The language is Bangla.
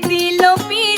দিল পি